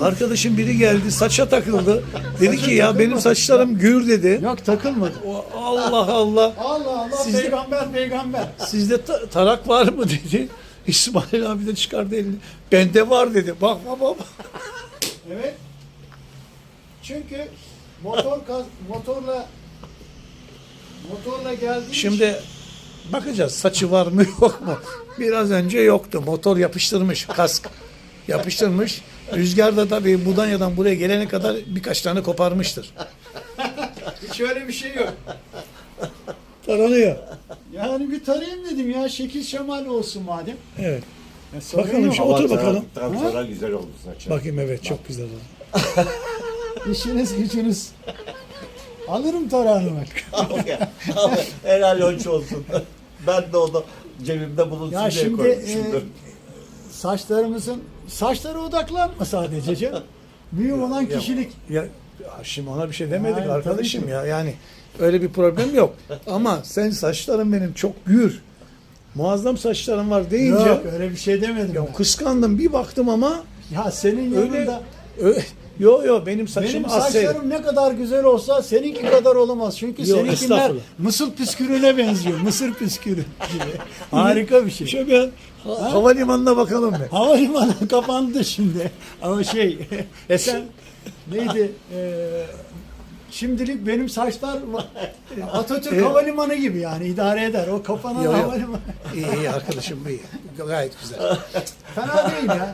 Arkadaşım biri geldi saça takıldı. Dedi ki ya benim saçlarım gür dedi. yok takılmadı. O- Allah Allah. Allah Allah Sizde- peygamber peygamber. Sizde ta- tarak var mı dedi. İsmail abi de çıkardı elini. Bende var dedi. Bak bak bak. Evet. Çünkü motor kaz- motorla motorla geldiği Şimdi bakacağız saçı var mı yok mu? Biraz önce yoktu. Motor yapıştırmış kask. Yapıştırmış. Rüzgarda tabii Budanya'dan buraya gelene kadar birkaç tane koparmıştır. hiç öyle bir şey yok. Taranıyor. Yani bir tarayayım dedim ya şekil şemal olsun madem. Evet. Ya sorun Bakalım yok. şu- Otur bakalım. Tam sonra güzel oldu saçın. Bakayım evet çok güzel oldu. İşiniz gücünüz. Alırım tarağını bak. Helal hoş olsun. ben de onu cebimde bulunsun Ya diye şimdi koymuşumdur. Saçlarımızın saçlara odaklanma sadece canım. Mühim olan kişilik. Ya, ya şimdi ona bir şey demedik Yani arkadaşım ya. Yani öyle bir problem yok. Ama sen saçların benim çok gür. Muazzam saçların var deyince Yok öyle bir şey demedim. ya ben. kıskandım bir baktım ama Ya senin öyle yanında ö- yo yo benim saçım benim az saçlarım ne kadar güzel olsa seninki kadar olamaz. Çünkü Yok, seninkiler estağfurullah. mısır püskürüne benziyor. Mısır püskürü gibi. Harika bir şey. Şöyle bir ha- havalimanına bakalım be. Havalimanı kapandı şimdi. Ama şey, Esen neydi? Ee, şimdilik benim saçlar Atatürk. Havalimanı gibi yani idare eder. O kapanan Yo, yo. havalimanı. İyi iyi arkadaşım iyi. Gayet güzel. Fena değil ya.